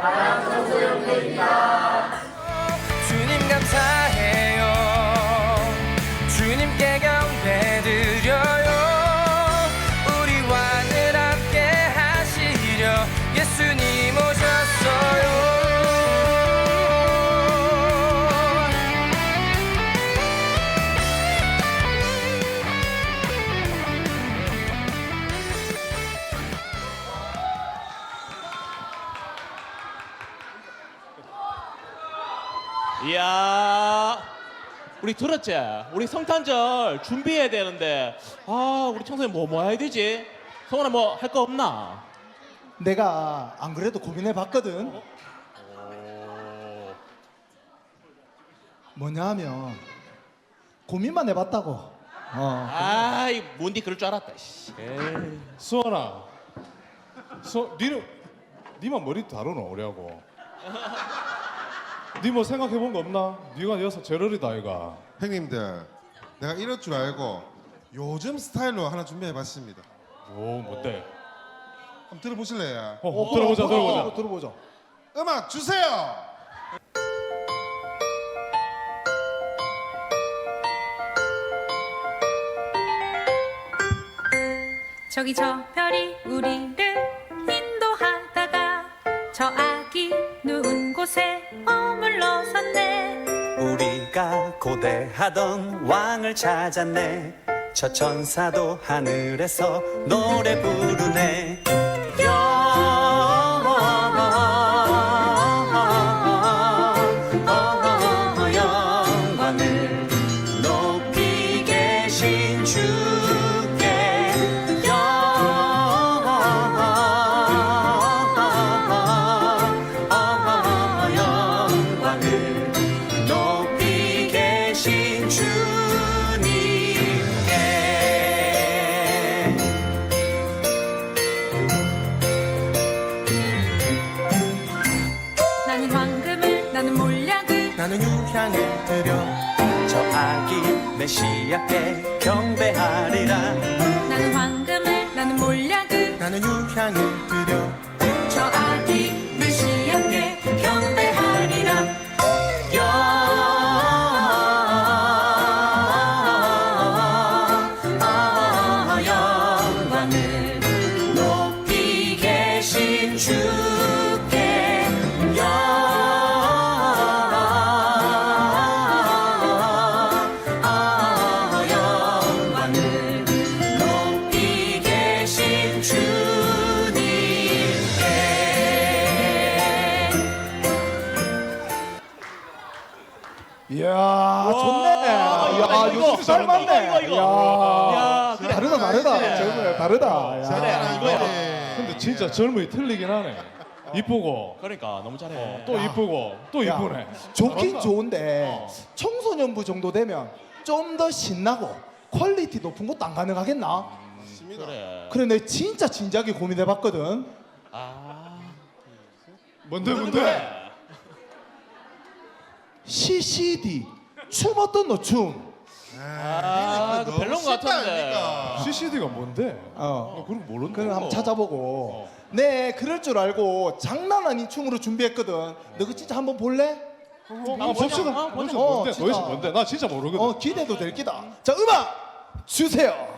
para fazer o 이야 우리 들었지? 우리 성탄절 준비해야 되는데 아 우리 청소년 뭐 뭐 해야 되지? 성원아 뭐 할 거 없나? 내가 안 그래도 고민해 봤거든. 뭐냐 하면 고민만 해봤다고. 어. 아이 뭔디 그럴 줄 알았다 씨. 에이. 수원아, 수, 니는 니만 머리 다루노 우리하고. 니 뭐 생각해 본 거 없나? 니가 여기서 어리다 아이가. 형님들 내가 이럴 줄 알고 요즘 스타일로 하나 준비해봤습니다 오 뭔데? 한번 들어보실래요? 어, 어, 들어보자 들어보자. 어, 들어보자. 음악 주세요 저기 저 별이 우리를 인도하다가 저 아기 누운 곳에 머 물러섰네. 우리가 고대하던 왕을 찾았네. 저 천사도 하늘에서 노래 부르네 나는 황금을 나는 몰약을 나는 유향을 드려 저 아기 메시아께 경배하리라. 나는 황금을 나는 몰약을 나는 유향을 드려 저 아기 이야 좋네. 야 이거, 요즘 잘 이거, 맞네. 이거, 이거. 야, 야, 그래. 다르다 다르다. 젊어요 다르다. 야. 그래 이거야 근데 진짜 젊음이 틀리긴 하네. 이쁘고 그러니까 너무 잘해 또 이쁘고 또 야, 이쁘네. 좋긴. 좋은데 청소년부 정도 되면 좀 더 신나고 퀄리티 높은 것도 안 가능하겠나? 그래 그래 내가 진짜 진지하게 고민해봤거든. 아 뭔데. 뭔데? CCD 춤 어떤 너 춤? 아, 그 별론 것 같은데. CCD가 뭔데? 어. 나 그런 거 모르는데. 그걸 한번 찾아보고. 어. 네, 그럴 줄 알고 장난 아닌 춤으로 준비했거든. 너 그거 진짜 한번 볼래? 봅시다. 어, 한번 보자. 봅시다. 뭔데? 어, 도대체 진짜. 뭔데? 나 진짜 모르거든. 어, 기대도 될 기다. 자, 음악 주세요.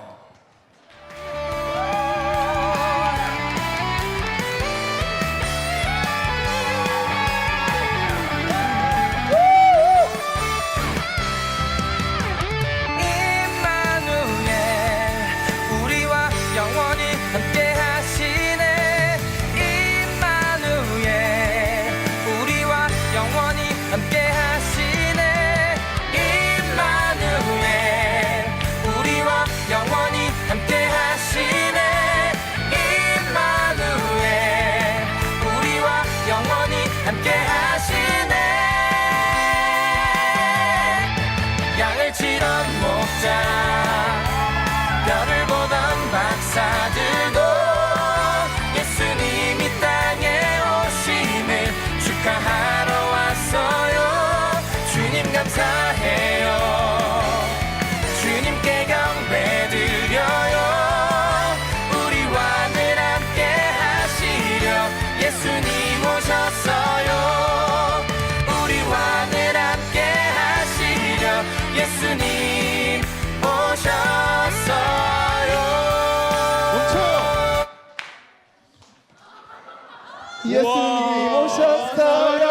예수님 오셨어요.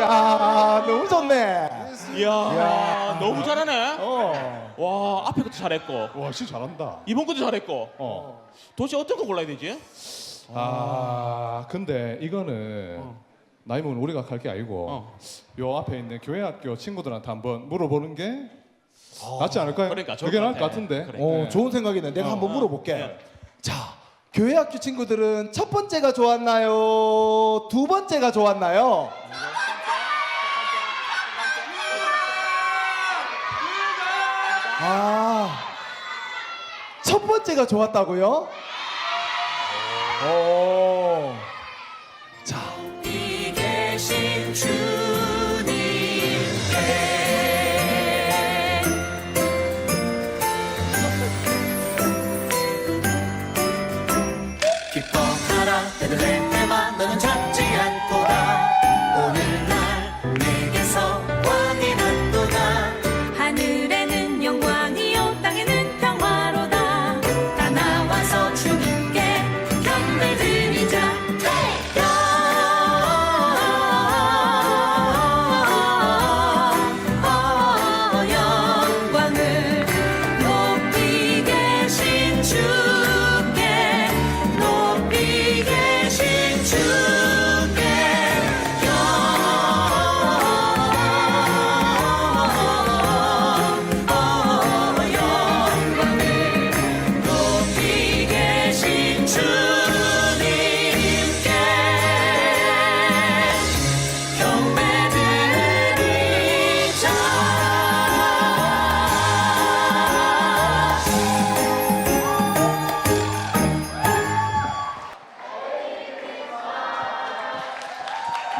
야, 너무 좋네. 이야, 야. 너무 잘하네. 어. 와, 앞에 것도 잘했고, 와, 씨 잘한다. 이번 것도 잘했고. 어. 도대체 어떤 거 골라야 되지? 아, 근데 이거는 나이 먹은 우리가 갈 게 아니고 어. 요 앞에 있는 교회 학교 친구들한테 한번 물어보는 게 낫지 않을까요? 그러니까 좋을 그게 것 나을 것 같아. 같은데. 그래. 어, 좋은 생각이네. 내가 한번 물어볼게. 자, 교회 학교 친구들은 첫 번째가 좋았나요? 두 번째가 좋았나요? 아, 첫 번째가 좋았다고요? 오. 자, 이 계신 주님께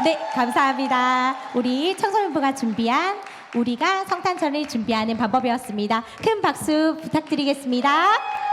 네, 감사합니다. 우리 청소년부가 준비한 우리가 성탄절을 준비하는 방법이었습니다. 큰 박수 부탁드리겠습니다.